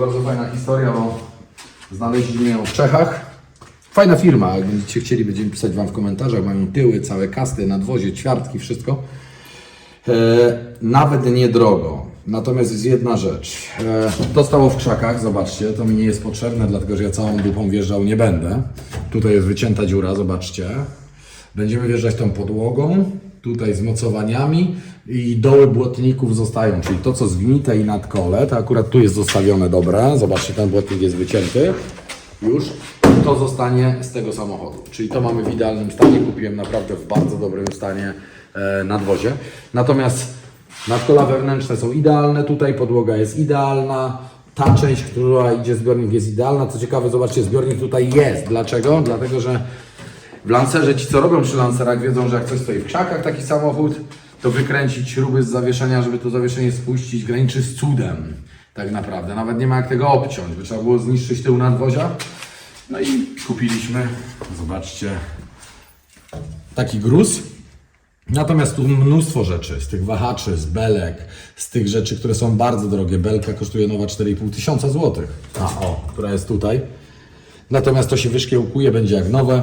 bardzo fajna historia, bo znaleźliśmy ją w Czechach. Fajna firma, jak będziecie chcieli, będziemy pisać Wam w komentarzach. Mają tyły, całe kasty, nadwozie, ćwiartki, wszystko. E, nawet niedrogo. Natomiast jest jedna rzecz. E, to stało w krzakach, zobaczcie, to mi nie jest potrzebne, dlatego że ja całą dupą wjeżdżał nie będę. Tutaj jest wycięta dziura, zobaczcie. Będziemy wjeżdżać tą podłogą, tutaj z mocowaniami i doły błotników zostają, czyli to co zgnite i nadkole, to akurat tu jest zostawione dobre, zobaczcie, ten błotnik jest wycięty już, to zostanie z tego samochodu. Czyli to mamy w idealnym stanie, kupiłem naprawdę w bardzo dobrym stanie e, nadwozie. Natomiast nadkola wewnętrzne są idealne, tutaj podłoga jest idealna, ta część, która idzie zbiornik jest idealna. Co ciekawe, zobaczcie, zbiornik tutaj jest. Dlaczego? Dlatego, że w Lancerze ci, co robią przy Lancerach, wiedzą, że jak coś stoi w krzakach taki samochód, to wykręcić śruby z zawieszenia, żeby to zawieszenie spuścić, graniczy z cudem. Tak naprawdę. Nawet nie ma jak tego obciąć, by trzeba było zniszczyć tył nadwozia. No i kupiliśmy, zobaczcie, taki gruz. Natomiast tu mnóstwo rzeczy, z tych wahaczy, z belek, z tych rzeczy, które są bardzo drogie. Belka kosztuje nowa 4,5 tysiąca złotych. A o, która jest tutaj. Natomiast to się wyszkiełkuje, będzie jak nowe.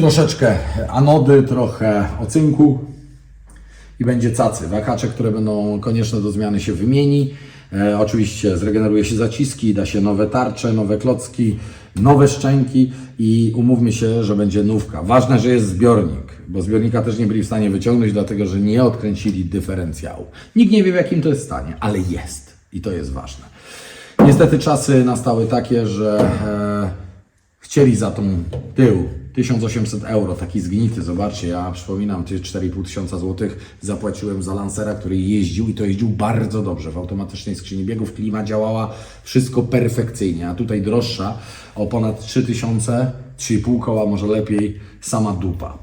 Troszeczkę anody, trochę ocynku i będzie cacy. Wahacze, które będą konieczne do zmiany się wymieni. E, oczywiście zregeneruje się zaciski, da się nowe tarcze, nowe klocki, nowe szczęki i umówmy się, że będzie nówka. Ważne, że jest zbiornik, bo zbiornika też nie byli w stanie wyciągnąć, dlatego że nie odkręcili dyferencjału. Nikt nie wie w jakim to jest stanie, ale jest i to jest ważne. Niestety czasy nastały takie, że e, chcieli za tą tył 1800 euro, taki zgnity, zobaczcie, ja przypominam, ty 4,5 tysiąca złotych zapłaciłem za Lancera, który jeździł i to jeździł bardzo dobrze, w automatycznej skrzyni biegów, klima działała, wszystko perfekcyjnie, a tutaj droższa o ponad 3000, 3,5 koła, może lepiej, sama dupa.